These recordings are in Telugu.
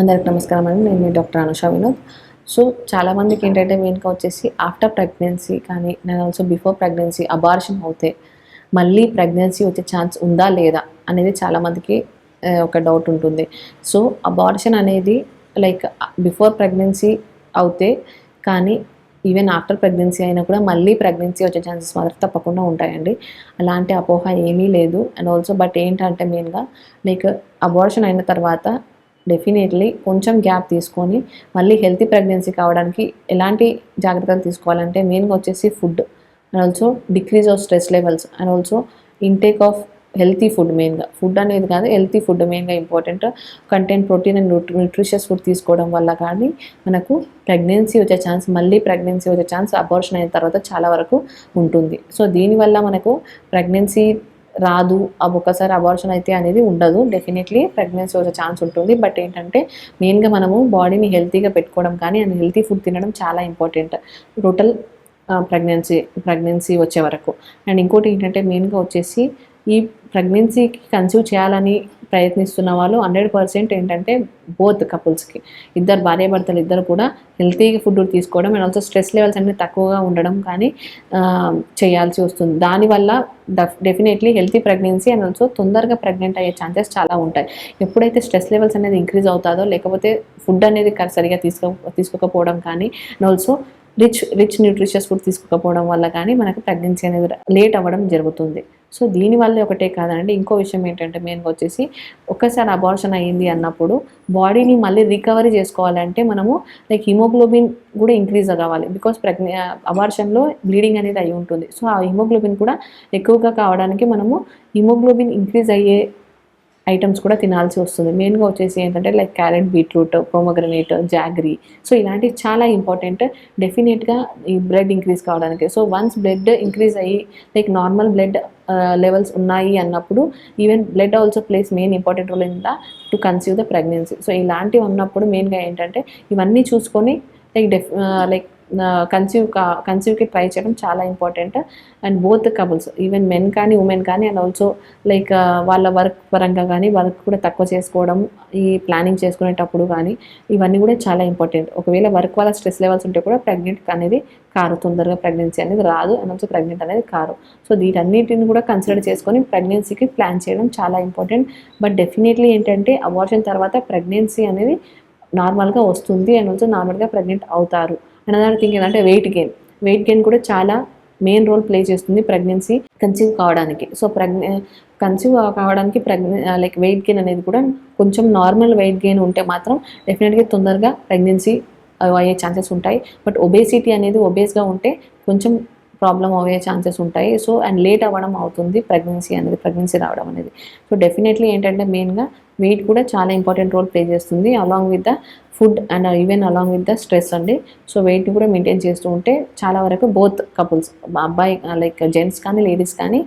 అందరికి నమస్కారం అండి. నేను మీ డాక్టర్ అనుష వినోద్. సో చాలామందికి ఏంటంటే మెయిన్గా వచ్చేసి ఆఫ్టర్ ప్రెగ్నెన్సీ కానీ నేను ఆల్సో బిఫోర్ ప్రెగ్నెన్సీ అబార్షన్ అవుతే మళ్ళీ ప్రెగ్నెన్సీ వచ్చే ఛాన్స్ ఉందా లేదా అనేది చాలామందికి ఒక డౌట్ ఉంటుంది. సో అబార్షన్ అనేది లైక్ బిఫోర్ ప్రెగ్నెన్సీ అవుతే కానీ ఈవెన్ ఆఫ్టర్ ప్రెగ్నెన్సీ అయినా కూడా మళ్ళీ ప్రెగ్నెన్సీ వచ్చే ఛాన్సెస్ మాత్రం తప్పకుండా ఉంటాయండి. అలాంటి అపోహ ఏమీ లేదు. అండ్ ఆల్సో బట్ ఏంటంటే మెయిన్గా లైక్ అబార్షన్ అయిన తర్వాత డెఫినెట్లీ కొంచెం గ్యాప్ తీసుకొని మళ్ళీ హెల్తీ ప్రెగ్నెన్సీ కావడానికి ఎలాంటి జాగ్రత్తలు తీసుకోవాలంటే మెయిన్గా వచ్చేసి food and also decrease of stress levels and also intake of healthy food మెయిన్గా. ఫుడ్ అనేది కాదు హెల్తీ ఫుడ్ మెయిన్గా important. Content protein and nutritious food తీసుకోవడం వల్ల కానీ మనకు ప్రెగ్నెన్సీ వచ్చే ఛాన్స్ మళ్ళీ ప్రెగ్నెన్సీ వచ్చే ఛాన్స్ అబార్షన్ అయిన తర్వాత చాలా వరకు ఉంటుంది. సో దీనివల్ల మనకు ప్రెగ్నెన్సీ రాదు అవి ఒకసారి అబార్షన్ అయితే అనేది ఉండదు. డెఫినెట్లీ ప్రెగ్నెన్సీ వచ్చే ఛాన్స్ ఉంటుంది. బట్ ఏంటంటే మెయిన్గా మనము బాడీని హెల్తీగా పెట్టుకోవడం కానీ అండ్ హెల్తీ ఫుడ్ తినడం చాలా ఇంపార్టెంట్. టోటల్ ప్రెగ్నెన్సీ ప్రెగ్నెన్సీ వచ్చే వరకు. అండ్ ఇంకోటి ఏంటంటే మెయిన్గా వచ్చేసి ఈ ప్రెగ్నెన్సీకి కన్సీవ్ చేయాలని ప్రయత్నిస్తున్న వాళ్ళు హండ్రెడ్ పర్సెంట్ ఏంటంటే బోత్ కపుల్స్కి ఇద్దరు భార్యాభర్తలు ఇద్దరు కూడా హెల్తీగా ఫుడ్ తీసుకోవడం అండ్ ఆల్సో స్ట్రెస్ లెవెల్స్ అనేది తక్కువగా ఉండడం కానీ చేయాల్సి వస్తుంది. దానివల్ల definitely healthy pregnancy and also తొందరగా ప్రెగ్నెంట్ అయ్యే ఛాన్సెస్ చాలా ఉంటాయి. ఎప్పుడైతే స్ట్రెస్ లెవెల్స్ అనేది ఇంక్రీజ్ అవుతుందో లేకపోతే ఫుడ్ అనేది సరిగా తీసుకో తీసుకోకపోవడం కానీ and also rich rich nutritious food తీసుకోకపోవడం వల్ల కానీ మనకు ప్రెగ్నెన్సీ అనేది లేట్ అవ్వడం జరుగుతుంది. సో దీనివల్ల ఒకటే కాదండి. ఇంకో విషయం ఏంటంటే మెయిన్గా వచ్చేసి ఒక్కసారి అబార్షన్ అయ్యింది అన్నప్పుడు బాడీని మళ్ళీ రికవరీ చేసుకోవాలంటే మనము లైక్ హిమోగ్లోబిన్ కూడా ఇంక్రీజ్ కావాలి బికాస్ ప్రెగ్నె అబార్షన్లో బ్లీడింగ్ అనేది అయి ఉంటుంది. సో ఆ హిమోగ్లోబిన్ కూడా ఎక్కువగా కావడానికి మనము హిమోగ్లోబిన్ ఇంక్రీజ్ అయ్యే ఐటమ్స్ కూడా తినాల్సి వస్తుంది. మెయిన్గా వచ్చేసి ఏంటంటే like carrot beetroot pomegranate jaggery so ఇలాంటివి చాలా ఇంపార్టెంట్ డెఫినెట్గా ఈ బ్లడ్ ఇంక్రీజ్ కావడానికి. సో వన్స్ బ్లడ్ ఇంక్రీజ్ అయ్యి లైక్ నార్మల్ బ్లడ్ లెవెల్స్ ఉన్నాయి అన్నప్పుడు even blood also plays main important role in the to conceive the pregnancy so ఇలాంటివి ఉన్నప్పుడు మెయిన్గా ఏంటంటే ఇవన్నీ చూసుకొని లైక్ డెఫ్ లైక్ కన్సీవ్ కా కన్సీవ్కి ట్రై చేయడం చాలా important and both couples even men కానీ ఉమెన్ కానీ అండ్ ఆల్సో లైక్ వాళ్ళ వర్క్ పరంగా కానీ వర్క్ కూడా తక్కువ చేసుకోవడం ఈ ప్లానింగ్ చేసుకునేటప్పుడు కానీ ఇవన్నీ కూడా చాలా ఇంపార్టెంట్ ఒకవేళ వర్క్ వల్ల స్ట్రెస్ లెవెల్స్ ఉంటే కూడా ప్రెగ్నెంట్ అనేది కారు తొందరగా ప్రెగ్నెన్సీ అనేది రాదు అండ్ ఆల్సో ప్రెగ్నెంట్ అనేది కారు. సో వీటన్నిటిని కూడా కన్సిడర్ చేసుకొని ప్రెగ్నెన్సీకి ప్లాన్ చేయడం చాలా ఇంపార్టెంట్ బట్ డెఫినెట్లీ ఏంటంటే అబార్షన్ తర్వాత ప్రెగ్నెన్సీ అనేది నార్మల్గా వస్తుంది అండ్ ఆల్సో నార్మల్గా ప్రెగ్నెంట్ అవుతారు. అనదర్ థింగ్ ఏంటంటే వెయిట్ గెయిన్ వెయిట్ గెయిన్ కూడా చాలా మెయిన్ రోల్ ప్లే చేస్తుంది ప్రెగ్నెన్సీ కన్సీవ్ కావడానికి. సో ప్రెగ్నె కన్సీవ్ కావడానికి ప్రెగ్నె లైక్ వెయిట్ గెయిన్ అనేది కూడా కొంచెం నార్మల్ వెయిట్ గెయిన్ ఉంటే మాత్రం డెఫినెట్గా తొందరగా ప్రెగ్నెన్సీ uh, అయ్యే ఛాన్సెస్ ఉంటాయి. బట్ ఒబేసిటీ అనేది ఒబేస్గా ఉంటే కొంచెం ప్రాబ్లం అయ్యే ఛాన్సెస్ ఉంటాయి. సో అండ్ లేట్ అవ్వడం అవుతుంది ప్రెగ్నెన్సీ అనేది ప్రెగ్నెన్సీ రావడం అనేది. సో డెఫినెట్లీ ఏంటంటే మెయిన్గా వెయిట్ కూడా చాలా ఇంపార్టెంట్ రోల్ ప్లే చేస్తుంది along with the food and even along with the stress అండి. సో వెయిట్ కూడా మెయింటైన్ చేస్తూ ఉంటే చాలా వరకు బోత్ కపుల్స్ అబ్బాయి లైక్ జెంట్స్ కానీ లేడీస్ కానీ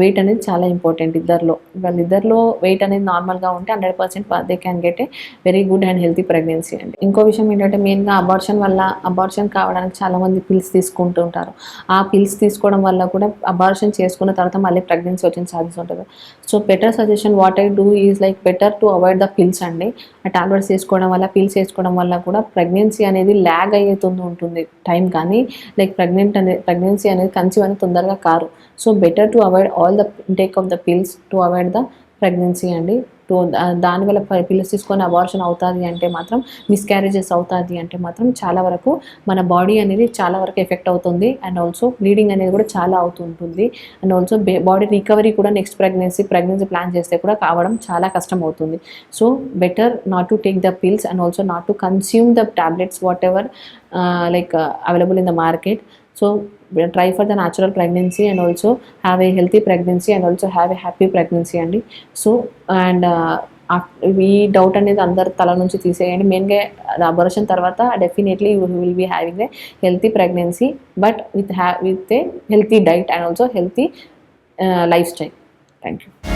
వెయిట్ అనేది చాలా ఇంపార్టెంట్ ఇద్దరిలో. వాళ్ళిద్దరిలో వెయిట్ అనేది నార్మల్గా ఉంటే hundred percent they can get a very good and healthy pregnancy అండి. ఇంకో విషయం ఏంటంటే మెయిన్గా అబార్షన్ వల్ల అబార్షన్ కావడానికి చాలామంది పిల్స్ తీసుకుంటూ ఉంటారు. ఆ పిల్స్ తీసుకోవడం వల్ల కూడా అబార్షన్ చేసుకున్న తర్వాత మళ్ళీ ప్రెగ్నెన్సీ వచ్చిన ఛాన్సెస్ ఉంటుంది. So better suggestion what I do is like better to avoid the pills అండి. ఆ టాబ్లెట్స్ వేసుకోవడం వల్ల పిల్స్ వేసుకోవడం వల్ల కూడా ప్రెగ్నెన్సీ అనేది ల్యాగ్ అయ్యేతుంది ఉంటుంది టైం. కానీ లైక్ ప్రెగ్నెంట్ అనేది ప్రెగ్నెన్సీ అనేది కన్సీవ్ అనేది తొందరగా car. So better to avoid all the intake of the pills to avoid the pregnancy అండి. టూ దానివల్ల పిల్లస్ తీసుకొని అబార్షన్ అవుతుంది అంటే మాత్రం మిస్క్యారేజెస్ అవుతుంది అంటే మాత్రం చాలా వరకు మన బాడీ అనేది చాలా వరకు ఎఫెక్ట్ అవుతుంది. అండ్ ఆల్సో బ్లీడింగ్ అనేది కూడా చాలా అవుతుంటుంది అండ్ ఆల్సో బాడీ రికవరీ కూడా నెక్స్ట్ ప్రెగ్నెన్సీ ప్రెగ్నెన్సీ ప్లాన్ చేస్తే కూడా కావడం చాలా కష్టం అవుతుంది. So better not to take the pills and also not to consume the tablets whatever like available in the market so try for the natural pregnancy and also have a healthy pregnancy and also have a happy pregnancy అండి. సో అండ్ ఈ డౌట్ అనేది అందరు తల నుంచి తీసేయండి. మెయిన్గా అబర్షన్ తర్వాత definitely you will be having a healthy pregnancy but with ha with a healthy diet and also healthy lifestyle thank you